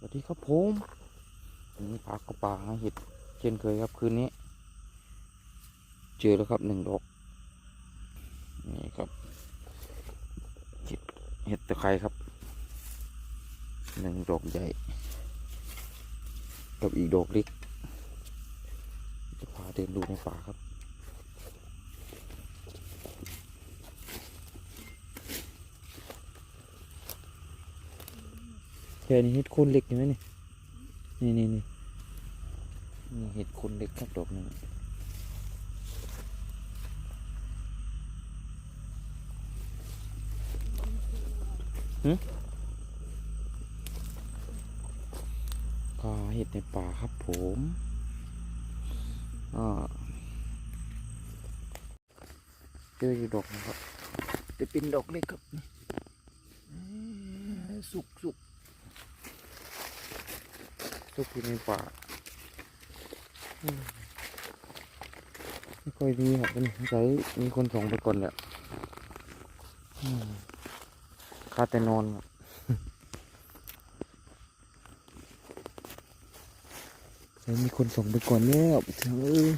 สวัสดีครับผมวันนี้พากระป่าหาเห็ดเช่นเคยครับคืนนี้ เจอแล้วครับหนึ่งดอกนี่ครับเห็ดเห็ดตะไคร้ครับหนึ่งดอกใหญ่ กับอีกดอกเล็กจะพาเดินดูในป่าครับ แค่นี้เห็ดโคนเล็กใช่ไหมนี่นี่นี่นี่นี่เห็ดโคนเล็กครับดอกหนึงหึปลาเห็ดในป่าครับผมอ่าเจออยู่ดอกนึงครับจะเป็นดอกเล็กครับนี่สุกสุก ทุกที่ในป่าไม่ค่อยมีครับเป็นใช้มีคนส่งไปก่อนแหละคาแต่นอนครับใช้มีคนส่งไปก่อนแล้วเอ้ย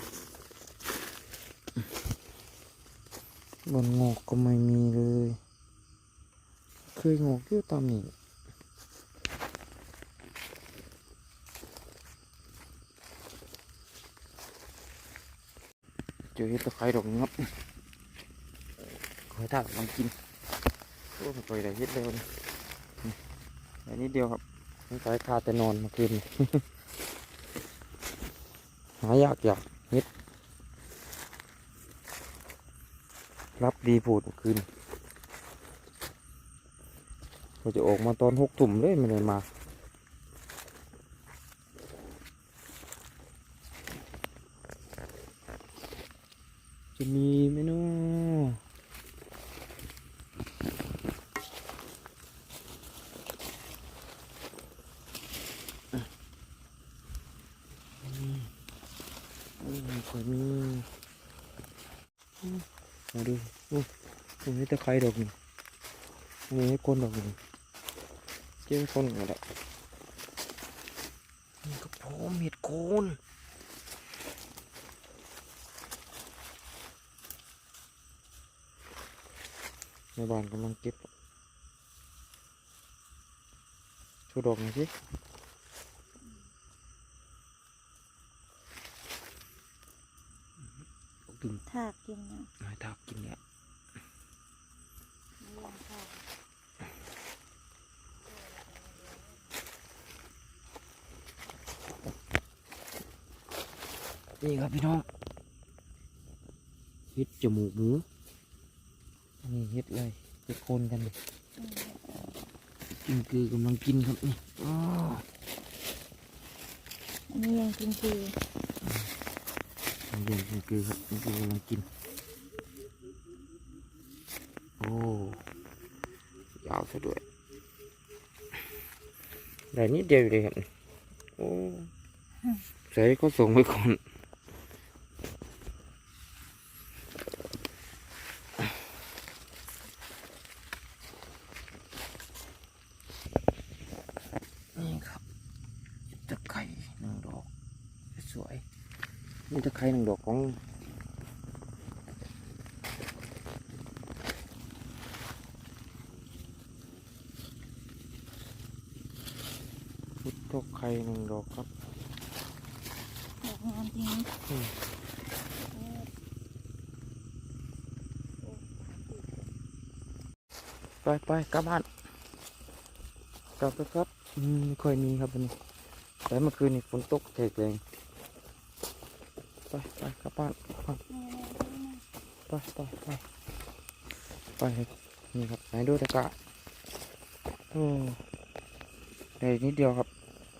บนงอกก็ไม่มีเลย เคยงอกอยู่ตามนี้ จอเห็ดตะไคร้ดอกนี้ครับคอยถ้าลองกินโอ้ไม่เคยได้เห็ดเลยวันนี้นี่อันนี้เดียวครับสงสัยคาแต่นอนมาคืนหายากอยากเห็ดรับดีพูดคืนก็จะออกมาตอนหกทุ่มเลยไม่ได้มา จะมีไหมเนาะอืมไม่ค่อยมีอืมาดูโอ้ตรงนี้ตะไคร้ดอกหนึ่งตรงนี้ให้ก้นดอกหนึ่งเจ้าก้นก็ได้นี่ก็พร้อมเห็ดโคน ในบ้านกำลังเก็บชูดอกหน่อยสิดึงถากกินนะไม้ทับกินเนี่ยไม่ยอมถากนี่ครับพี่น้องเฮ็ดจมูกหมู นี่เฮ็ดเลยเฮ็ดโคนกันเลยอืมกินคือกำลังกินครับนี่อ้ออันนี้ยังกินคือเรียนกินคือครับนี่คือกำลังกิน โอ้ยาวซะด้วยได้นิดเดียวอยู่เลยครับโอ้ใส่ก็ส่งไปก่อนนี่ครับตะไคร้หนึ่งดอก สวย นี่ตะไคร้หนึ่งดอกของพุทธไคร้หนึ่งดอกครับดอกงามจริงไปไปกลับบ้านกลับไปครับอืมไม่ค่อยมีครับวันนี้แต่เมื่อคืนนี่ฝนตกเทกเลย ไปไปกลับบ้านไปไปไปไปนี่ครับไหนดูตะกะโอ้ได้นิดเดียวครับ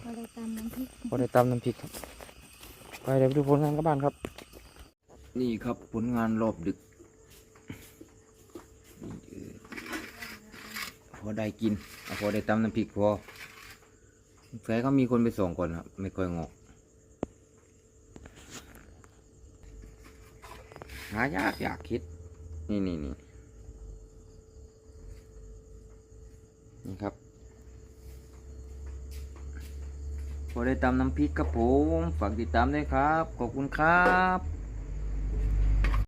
พอได้ตำน้ำพริกพอได้ตำน้ำพริกครับ ไปเดี๋ยวไปดูผลงานกับบ้านครับ นี่ครับผลงานรอบดึกพอได้กินพอได้ตำน้ำพริกพอแฟก็มีคนไปส่งก่อนครับ ไม่ค่อยงอก หายากอยากคิด นี่นี่นี่นี่ครับพอได้ตำน้ำพริกครับผม ฝากติดตามด้วยครับ ขอบคุณครับ